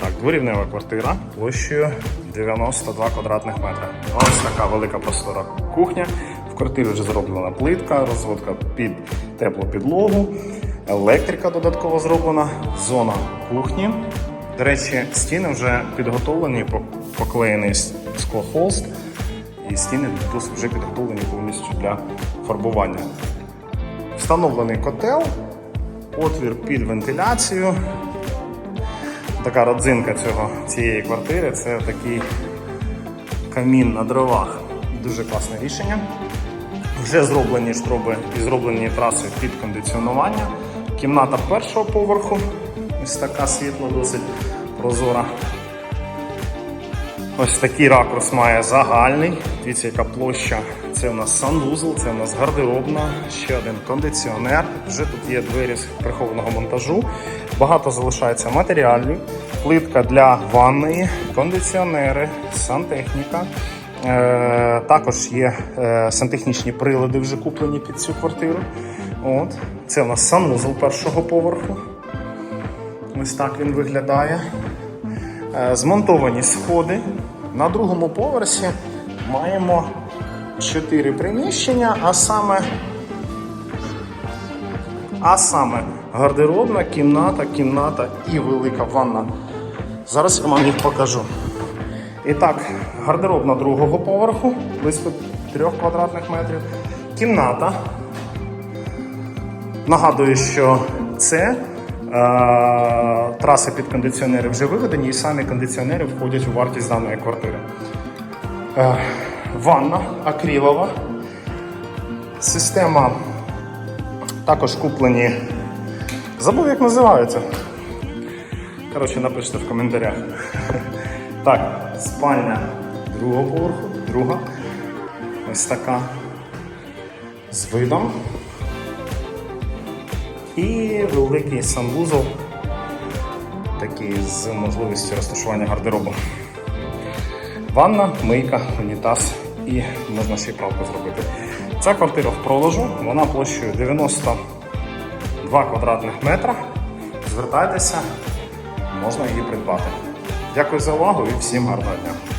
Так, дворівнева квартира площею 92 квадратних метри. Ось така велика простора кухня. В квартирі вже зроблена плитка, розводка під теплу підлогу, електрика додатково зроблена, зона кухні. До речі, стіни вже підготовлені, поклеєний склохолст, і стіни дос- вже підготовлені повністю для фарбування. Встановлений котел, отвір під вентиляцію. Така родзинка цього, цієї квартири це такий камін на дровах. Дуже класне рішення. Вже зроблені штроби і зроблені траси під кондиціонування. Кімната першого поверху. Ось така світла, досить прозора. Ось такий ракурс має загальний. Дивіться, яка площа. Це у нас санвузол, це у нас гардеробна, ще один кондиціонер. Вже тут є двері з прихованого монтажу. Багато залишається матеріалів, плитка для ванної, кондиціонери, сантехніка. Е, також є е, сантехнічні прилади, вже куплені під цю квартиру. От. Це у нас санвузол першого поверху. Ось так він виглядає. Е, Змонтовані сходи. На другому поверсі маємо чотири приміщення, а саме, а саме гардеробна, кімната, кімната і велика ванна. Зараз я вам їх покажу. І так, гардеробна другого поверху, близько 3 квадратних метрів. Кімната. Нагадую, що це е, траси під кондиціонери вже виведені, і самі кондиціонери входять у вартість даної квартири. Е, ванна акрилова. Система також куплені. Забув, як називаються. Коротше, напишіть в коментарях. Так, спальня другого поверху, друга. Ось така з видом. І великий санвузол, такий з можливістю розташування гардеробу. Ванна, мийка, унітаз і можна ще й правку зробити. Ця квартира в продажу, вона площею 92 квадратних метра. Звертайтеся, можна її придбати. Дякую за увагу і всім гарного дня.